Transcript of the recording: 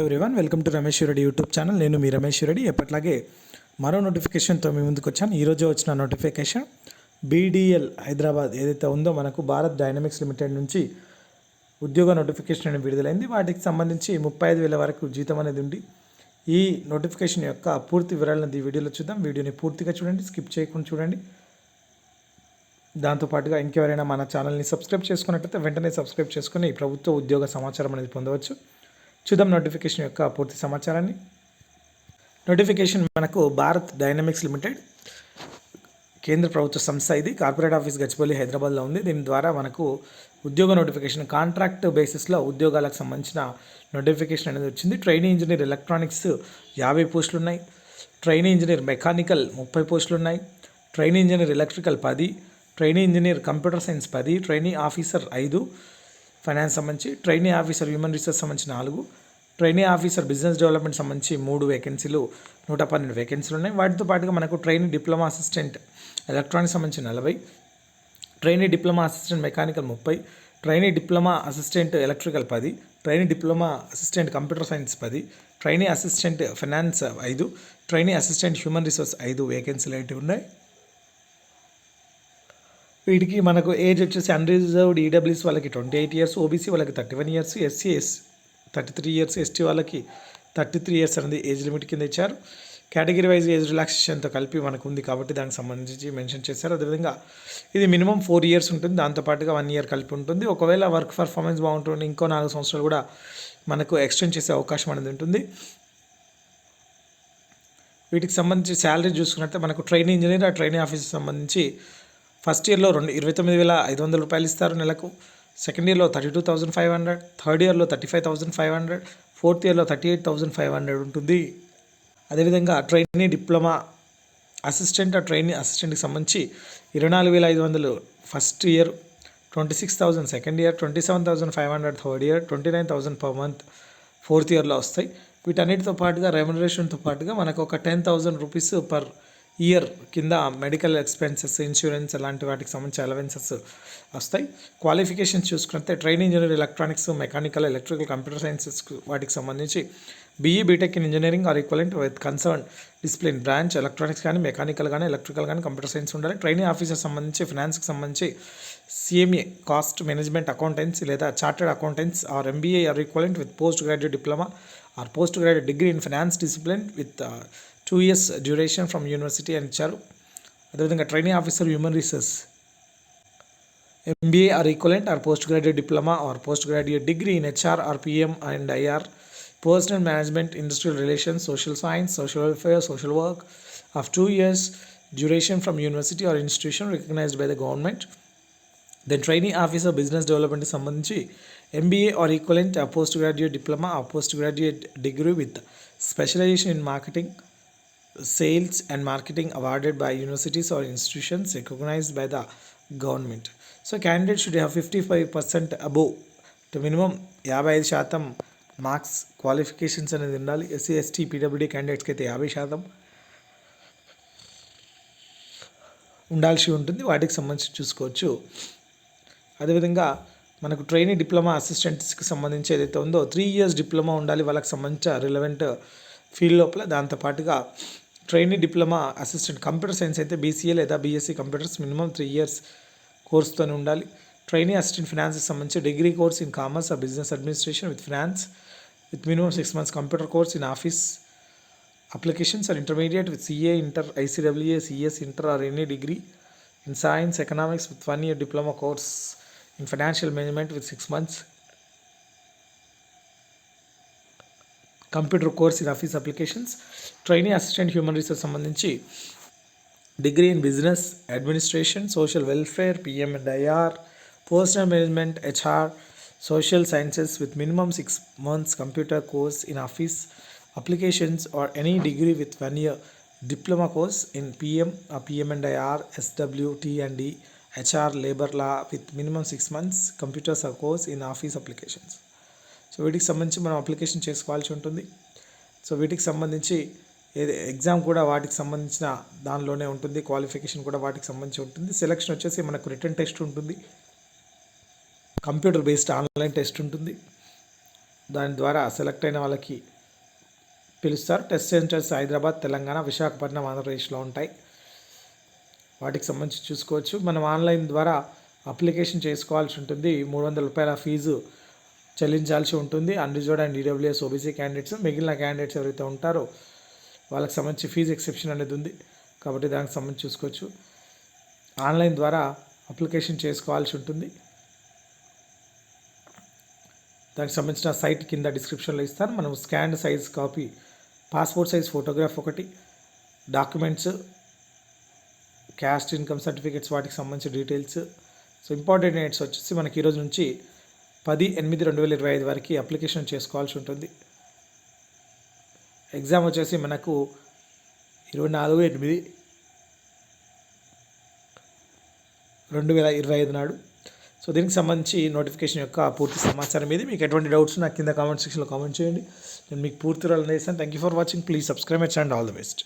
Everyone welcome to Ramesh Reddy YouTube channel నేను మీ రమేష్ రెడ్డి ఎప్పట్లాగే మరో నోటిఫికేషన్తో మీ ముందుకు వచ్చాను. ఈరోజు వచ్చిన నోటిఫికేషన్ బీడీఎల్ హైదరాబాద్ ఏదైతే ఉందో మనకు భారత్ డైనమిక్స్ లిమిటెడ్ నుంచి ఉద్యోగ నోటిఫికేషన్ అనేది విడుదలైంది. వాటికి సంబంధించి ముప్పై ఐదు వేల వరకు జీతం అనేది ఉంది. ఈ నోటిఫికేషన్ యొక్క పూర్తి వివరాలను ఈ వీడియోలో చూద్దాం. వీడియోని పూర్తిగా చూడండి స్కిప్ చేయకుండా చూడండి. దాంతోపాటుగా ఇంకెవరైనా మన ఛానల్ని సబ్స్క్రైబ్ చేసుకున్నట్లయితే వెంటనే సబ్స్క్రైబ్ చేసుకుని ప్రభుత్వ ఉద్యోగ సమాచారం అనేది పొందవచ్చు. చూద్దాం నోటిఫికేషన్ యొక్క పూర్తి సమాచారాన్ని. నోటిఫికేషన్ మనకు భారత్ డైనమిక్స్ లిమిటెడ్ కేంద్ర ప్రభుత్వ సంస్థ ఇది. కార్పొరేట్ ఆఫీస్ గచ్చిపల్లి హైదరాబాద్లో ఉంది. దీని ద్వారా మనకు ఉద్యోగ నోటిఫికేషన్ కాంట్రాక్ట్ బేసిస్లో ఉద్యోగాలకు సంబంధించిన నోటిఫికేషన్ అనేది వచ్చింది. ట్రైనింగ్ ఇంజనీర్ ఎలక్ట్రానిక్స్ యాభై పోస్టులు ఉన్నాయి ట్రైనింగ్ ఇంజనీర్ మెకానికల్ ముప్పై పోస్టులు ఉన్నాయి ట్రైనింగ్ ఇంజనీర్ ఎలక్ట్రికల్ పది. ట్రైనింగ్ ఇంజనీర్ కంప్యూటర్ సైన్స్ పది. ట్రైనింగ్ ఆఫీసర్ ఐదు. ఫైనాన్స్ సంబంధించి ట్రైనీ ఆఫీసర్ హ్యూమన్ రిసోర్స్ సంబంధించి నాలుగు ట్రైనీ ఆఫీసర్ బిజినెస్ డెవలప్మెంట్ సంబంధించి మూడు వేకెన్సీలు నూట పన్నెండు వేకెన్సీలు ఉన్నాయి. వాటితో పాటుగా మనకు ట్రైనీ డిప్లొమా అసిస్టెంట్ ఎలక్ట్రానిక్స్ సంబంధించి నలభై ట్రైనీ డిప్లొమా అసిస్టెంట్ మెకానికల్ ముప్పై ట్రైనీ డిప్లొమా అసిస్టెంట్ ఎలక్ట్రికల్ పది trainee diploma assistant computer science పది ట్రైనీ అసిస్టెంట్ ఫైనాన్స్ ఐదు ట్రైనీ అసిస్టెంట్ హ్యూమన్ రిసోర్స్ ఐదు వేకెన్సీలు అయితే ఉన్నాయి. వీటికి మనకు ఏజ్ వచ్చేసి అన్రిజర్వ్డ్ ఈడబ్ల్యూస్ వాళ్ళకి ట్వంటీ ఎయిట్ ఇయర్స్ ఓబీసీ వాళ్ళకి thirty one years SC S thirty three years ST వాళ్ళకి థర్టీ త్రీ ఇయర్స్ అనేది ఏజ్ లిమిట్ కింద ఇచ్చారు. కేటగిరీ వైజ్ ఏజ్ రిలాక్సేషన్తో కలిపి మనకు ఉంది కాబట్టి దానికి సంబంధించి మెన్షన్ చేశారు. అదేవిధంగా ఇది మినిమం ఫోర్ ఇయర్స్ ఉంటుంది. దాంతోపాటుగా వన్ ఇయర్ కలిపి ఉంటుంది. ఒకవేళ వర్క్ పర్ఫార్మెన్స్ బాగుంటుంది ఇంకో నాలుగు సంవత్సరాలు కూడా మనకు ఎక్స్టెండ్ చేసే అవకాశం అనేది ఉంటుంది. వీటికి సంబంధించి శాలరీ చూసుకున్నట్టే మనకు ట్రైనింగ్ ఇంజనీర్ ఆ ట్రైనింగ్ ఆఫీస్కి సంబంధించి ఫస్ట్ ఇయర్లో రెండు ఇరవై తొమ్మిది వేల ఐదు వందల రూపాయలు ఇస్తారు నెలకు. సెకండ్ ఇయర్లో thirty two thousand five hundred. Third ఇయర్లో thirty five thousand five hundred. Fourth ఇయర్లో thirty eight thousand five hundred ఉంటుంది. అదేవిధంగా ట్రైనీ డిప్లొమా అసిస్టెంట్ ఆ ట్రైనీ అసిస్టెంట్కి సంబంధించి ఇరవై నాలుగు వేల ఐదు వందలు first year twenty six thousand second year twenty seven thousand five hundred third year twenty nine thousand per month fourth ఇయర్లో వస్తాయి. వీటన్నిటితో పాటుగా రెమ్యునరేషన్తో పాటుగా మనకు ఒక ten thousand rupees per year కింద మెడికల్ ఎక్స్పెన్సెస్ ఇన్సూరెన్స్ అలాంటి వాటికి సంబంధించి అలవెన్సెస్ వస్తాయి. క్వాలిఫికేషన్స్ చూసుకుంటే train engineer electronics mechanical electrical computer sciences వాటికి సంబంధించి BE BTech in engineering or equivalent with concern discipline branch electronics కానీ మెకానికల్ కానీ ఎలక్ట్రికల్ కానీ కంప్యూటర్ సైన్స్ ఉండాలి. ట్రైనింగ్ ఆఫీసర్ సంబంధించి ఫినాన్స్కి సంబంధించి సిఎంఏ కాస్ట్ మేనేజ్మెంట్ అకౌంటెన్సీ లేదా chartered accountants or MBA or equivalent with post graduate diploma or post graduate degree in finance discipline with two years duration from university అని ఇచ్చారు అదేవిధంగా training officer human resources MBA or equivalent or post graduate diploma or post graduate degree in HR or PM and IR personnel management industrial relations social science social welfare social work of two years duration from university or institution recognized by the government then training officer business డెవలప్మెంట్కి సంబంధించి MBA or equivalent or post graduate diploma or post graduate degree with specialization in marketing sales and marketing awarded by universities or institutions recognized by the government. So candidate should have fifty five percent above minimum యాభై ఐదు శాతం marks qualifications అనేది ఉండాలి. SC ST PWD క్యాండిడేట్స్కి అయితే యాభై శాతం ఉండాల్సి ఉంటుంది. వాటికి సంబంధించి చూసుకోవచ్చు. అదేవిధంగా మనకు ట్రైనింగ్ డిప్లొమా అసిస్టెంట్స్కి సంబంధించి ఏదైతే ఉందో త్రీ ఇయర్స్ డిప్లొమా ఉండాలి. వాళ్ళకి సంబంధించిన రిలవెంట్ ఫీల్డ్ లోపల. దాంతోపాటుగా training diploma assistant computer science అయితే బీసీఏ లేదా BSc computers minimum three years కోర్స్తోనే ఉండాలి. ట్రైనింగ్ అసిస్టెంట్ ఫినాన్స్కి సంబంధించి degree course in commerce or business administration with finance with minimum six months computer course in office applications or intermediate with CA inter ICWA CS inter or any degree in science economics with one year diploma course in financial management with six months. Computer course in office applications training assistant human resource సంబంధించి degree in business administration social welfare PM and IR personnel management HR social sciences with minimum six months computer course in office applications or any degree with one year diploma course in PM PM and IR SW T and D HR labour law with minimum six months computers course in office applications so వీటికి సంబంధించి మనం application చేసుకోవాల్సి ఉంటుంది. So వీటికి సంబంధించి ఏది exam కూడా వాటికి సంబంధించిన దానిలోనే ఉంటుంది. క్వాలిఫికేషన్ కూడా వాటికి సంబంధించి ఉంటుంది. సెలక్షన్ వచ్చేసి మనకు రిటర్న్ టెస్ట్ ఉంటుంది. కంప్యూటర్ బేస్డ్ ఆన్లైన్ టెస్ట్ ఉంటుంది. దాని ద్వారా సెలెక్ట్ అయిన వాళ్ళకి పిలుస్తారు. టెస్ట్ సెంటర్స్ హైదరాబాద్ తెలంగాణ విశాఖపట్నం ఆంధ్రప్రదేశ్లో ఉంటాయి. వాటికి సంబంధించి చూసుకోవచ్చు. మనం ఆన్లైన్ ద్వారా అప్లికేషన్ చేసుకోవాల్సి ఉంటుంది. మూడు వందల రూపాయల ఫీజు చెల్లించాల్సి ఉంటుంది. Unreserved and EWS OBC candidates మిగిలిన క్యాండిడేట్స్ ఎవరైతే ఉంటారో వాళ్ళకి సంబంధించి ఫీజు ఎక్సెప్షన్ అనేది ఉంది. కాబట్టి దానికి సంబంధించి చూసుకోవచ్చు. ఆన్లైన్ ద్వారా అప్లికేషన్ చేసుకోవాల్సి ఉంటుంది. దానికి సంబంధించిన సైట్ కింద డిస్క్రిప్షన్లో ఇస్తాను. మనం scan size copy passport size photograph ఒకటి డాక్యుమెంట్స్ క్యాస్ట్ ఇన్కమ్ సర్టిఫికేట్స్ వాటికి సంబంధించిన డీటెయిల్స్ సో ఇంపార్టెంట్ డేట్స్ వచ్చేసి మనకి ఈరోజు నుంచి పది ఎనిమిది రెండు వేల ఇరవై ఐదు వరకు అప్లికేషన్ చేసుకోవాల్సి ఉంటుంది. ఎగ్జామ్ వచ్చేసి మనకు ఇరవై నాలుగు ఎనిమిది రెండు వేల ఇరవై ఐదు నాడు. సో దీనికి సంబంధించి నోటిఫికేషన్ యొక్క పూర్తి సమాచారం ఇది మీకు ఎటువంటి డౌట్స్ నాకు కింద కామెంట్ సెక్షన్లో కామెంట్ చేయండి. నేను మీకు పూర్తి వివరాలు thank you for watching please subscribe my channel all the best